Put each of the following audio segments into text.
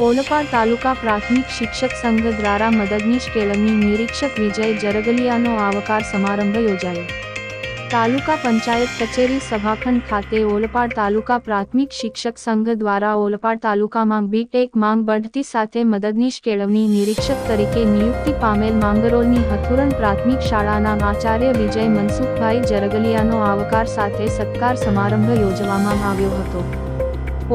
ઓલપાડ તાલુકા પ્રાથમિક શિક્ષક સંઘ દ્વારા મદદનીશ કેળવણી નિરીક્ષક વિજય જરગલિયાનો આવકાર સમારંભ યોજાયો તાલુકા પંચાયત કચેરી સભાખંડ ખાતે ઓલપાડ તાલુકા પ્રાથમિક શિક્ષક સંઘ દ્વારા ઓલપાડ તાલુકામાં બીટેક માંગ બઢતી સાથે મદદનીશ કેળવણી નિરીક્ષક તરીકે નિયુક્તિ પામેલ માંગરોળની હથુરણ પ્રાથમિક શાળાના આચાર્ય વિજય મનસુખભાઈ જરગલિયાનો આવકાર સાથે સત્કાર સમારંભ યોજવામાં આવ્યો હતો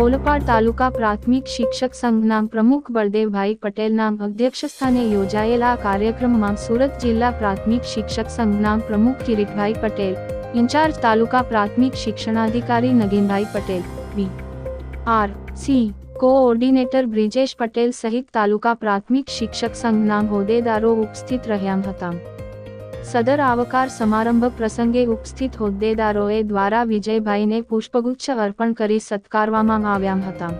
ઓલપાડ તાલુકા પ્રાથમિક શિક્ષક સંઘના પ્રમુખ બળદેવભાઈ પટેલના અધ્યક્ષસ્થાને યોજાયેલા આ કાર્યક્રમમાં સુરત જિલ્લા પ્રાથમિક શિક્ષક સંઘના પ્રમુખ કિરીટભાઈ પટેલ, ઇન્ચાર્જ તાલુકા પ્રાથમિક શિક્ષણાધિકારી Naginbhai Patel, B. R. C. Coordinator Brijesh Patel સહિત તાલુકા પ્રાથમિક શિક્ષક સંઘના હોદ્દેદારો ઉપસ્થિત રહ્યા હતા. સદર આવકાર સમારંભ પ્રસંગે ઉપસ્થિત હોદ્દેદારોએ દ્વારા વિજયભાઈને પુષ્પગુચ્છ અર્પણ કરી સત્કારવામાં આવ્યા હતા.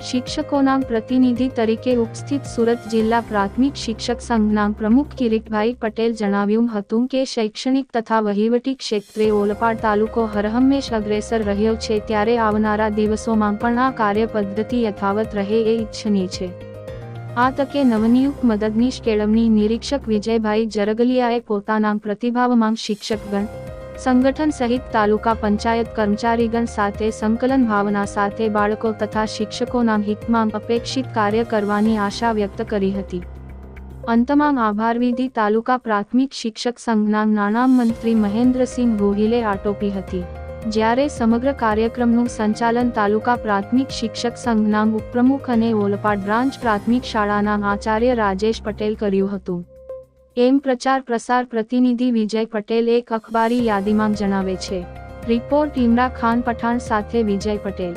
શિક્ષકોના પ્રતિનિધિ તરીકે ઉપસ્થિત સુરત જિલ્લા પ્રાથમિક શિક્ષક સંઘના પ્રમુખ કિરીટભાઈ પટેલ જણાવ્યું હતું કે શૈક્ષણિક તથા વહીવટી ક્ષેત્રે ઓલપાડ તાલુકો હરહંમેશ અગ્રેસર રહ્યો છે ત્યારે આવનારા દિવસોમાં પણ આ કાર્ય પદ્ધતિ યથાવત રહે એ ઈચ્છનીય છે. આ તકે નવનિયુક્ત મદદનીશ કેળવણી નિરીક્ષક વિજયભાઈ જરગલિયાએ પોતાના પ્રતિભાવમાં શિક્ષકગણ, સંગઠન સહિત તાલુકા પંચાયત કર્મચારીગણ સાથે સંકલન ભાવના સાથે બાળકો તથા શિક્ષકોના હિતમાં અપેક્ષિત કાર્ય કરવાની આશા વ્યક્ત કરી હતી. અંતમાં આભારવિધિ તાલુકા પ્રાથમિક શિક્ષક સંઘના નાણાં મંત્રી મહેન્દ્રસિંહ ગોહિલે આટોપી હતી. જ્યારે સમગ્ર કાર્યક્રમનું સંચાલન તાલુકા પ્રાથમિક શિક્ષક સંઘના ઉપપ્રમુખ અને ઓલપાડ બ્રાન્ચ પ્રાથમિક શાળાના આચાર્ય રાજેશ પટેલ કર્યું હતું. એમ પ્રચાર પ્રસાર પ્રતિનિધિ વિજય પટેલ એક અખબારી યાદીમાં જણાવે છે. રિપોર્ટ ઇમરા ખાન પઠાણ સાથે વિજય પટેલ.